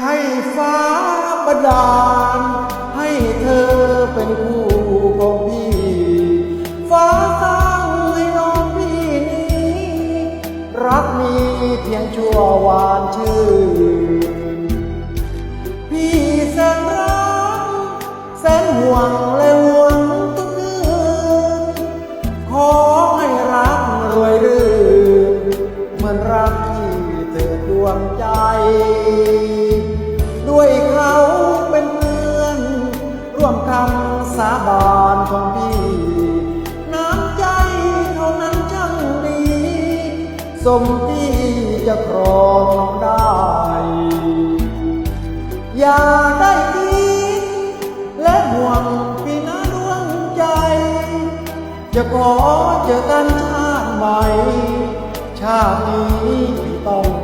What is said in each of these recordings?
ช่ฟ้าบันดาลให้เธอเป็นคู่ของพี่ ฟ้าสร้างให้น้องพี่นี้ รักมีเพียงชั่ววานชื่อ พี่แสนรักแสนห่วงและห่วงทุกคืนขอให้รักรวยรื่นเหมือนรักที่เธอดวงใจ สมที่จะครองน้องได้ อย่าได้คิดและห่วงพี่นาดวงใจ จะขอเจอกันชาติใหม่ ชาตินี้ต้อง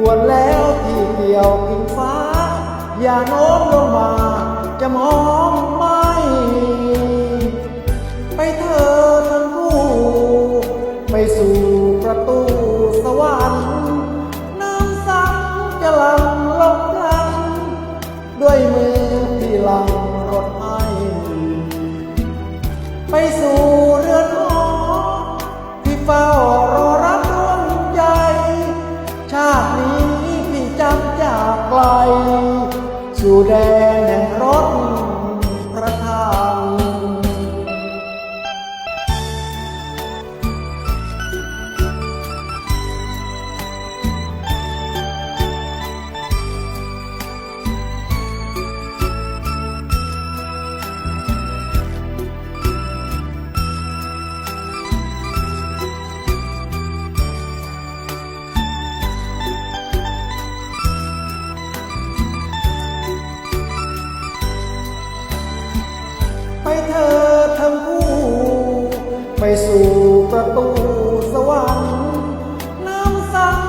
ควรแล้วที่เกี่ยวกิ่งฟ้า อย่าโน้มลงมา จะมองไม่ ไปเธอทั้งคู่ไปสู่ประตูสวรรค์น้ำสังจะหลังลงพลังด้วยมือ ไกล สู่แดนแห่งรถ ไปเธอทั้งคู่ ไปสู่ประตูสวรรค์น้ำสัง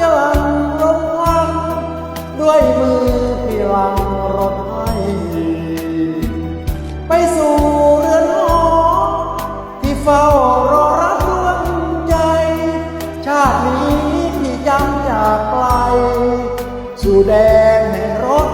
จะหลังรถวันด้วยมือพี่หลังรถให้ไปสู่เรือนหอที่เฝ้ารอรับดวงใจ ชาตินี้พี่จำจากไกลสู่แดงในรถ